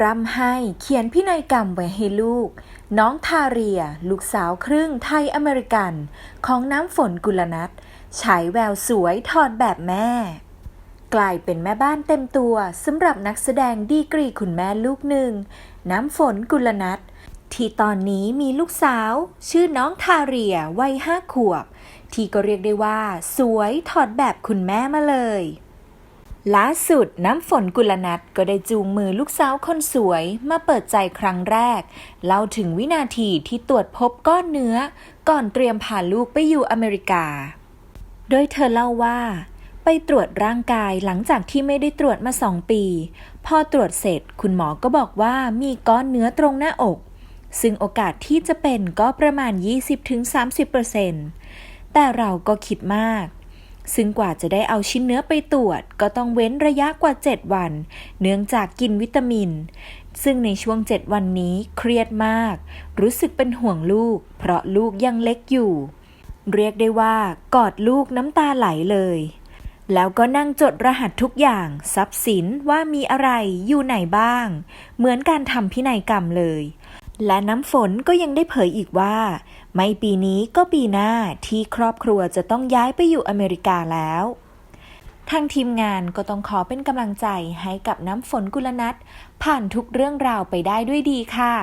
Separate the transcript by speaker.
Speaker 1: ร่ำให้เขียนพินัยกรรมไว้ให้ลูก น้องทาเรีย ลูกสาวครึ่งไทยอเมริกัน ของน้ำฝนกุลนัทฉายแววสวยถอดแบบแม่ กลายเป็นแม่บ้านเต็มตัวสำหรับนักแสดงดีกรีคุณแม่ลูกหนึ่ง น้ำฝนกุลนัทที่ตอนนี้มีลูกสาว ชื่อน้องทาเรียวัยห้าขวบ ที่ก็เรียกได้ว่า สวยถอดแบบคุณแม่มาเลย ล่าสุดน้ำฝนกุลนัทก็ได้จูงมือลูกสาวคนสวยมาเปิดใจครั้งแรก เล่าถึงวินาทีที่ตรวจพบก้อนเนื้อ ก่อนเตรียมพาลูกไปอยู่อเมริกา โดยเธอเล่าว่า ไปตรวจร่างกายหลังจากที่ไม่ได้ตรวจมาสองปี พอตรวจเสร็จคุณหมอก็บอกว่ามีก้อนเนื้อตรงหน้าอก ซึ่งโอกาสที่จะเป็นก็ประมาณ 20-30%แต่เราก็คิดมาก ซึ่งกว่าจะได้เอาชิ้นเนื้อไปตรวจ ก็ต้องเว้นระยะกว่า 7 วัน เนื่องจากกินวิตามิน ซึ่งในช่วง 7 วันนี้เครียดมาก รู้สึกเป็นห่วงลูก เพราะลูกยังเล็กอยู่ เรียกได้ว่ากอดลูกน้ำตาไหลเลย แล้วก็นั่งจดรหัสทุกอย่าง ทรัพย์สินว่ามีอะไรอยู่ไหนบ้าง เหมือนการทำพินัยกรรมเลย และน้ำฝนก็ยังได้เผยอีกว่า ไม่ปีนี้ก็ปีหน้าที่ครอบครัวจะต้องย้ายไปอยู่อเมริกาแล้วทางทีมงานก็ต้องขอเป็นกำลังใจให้กับน้ำฝนกุลนัทผ่านทุกเรื่องราวไปได้ด้วยดีค่ะ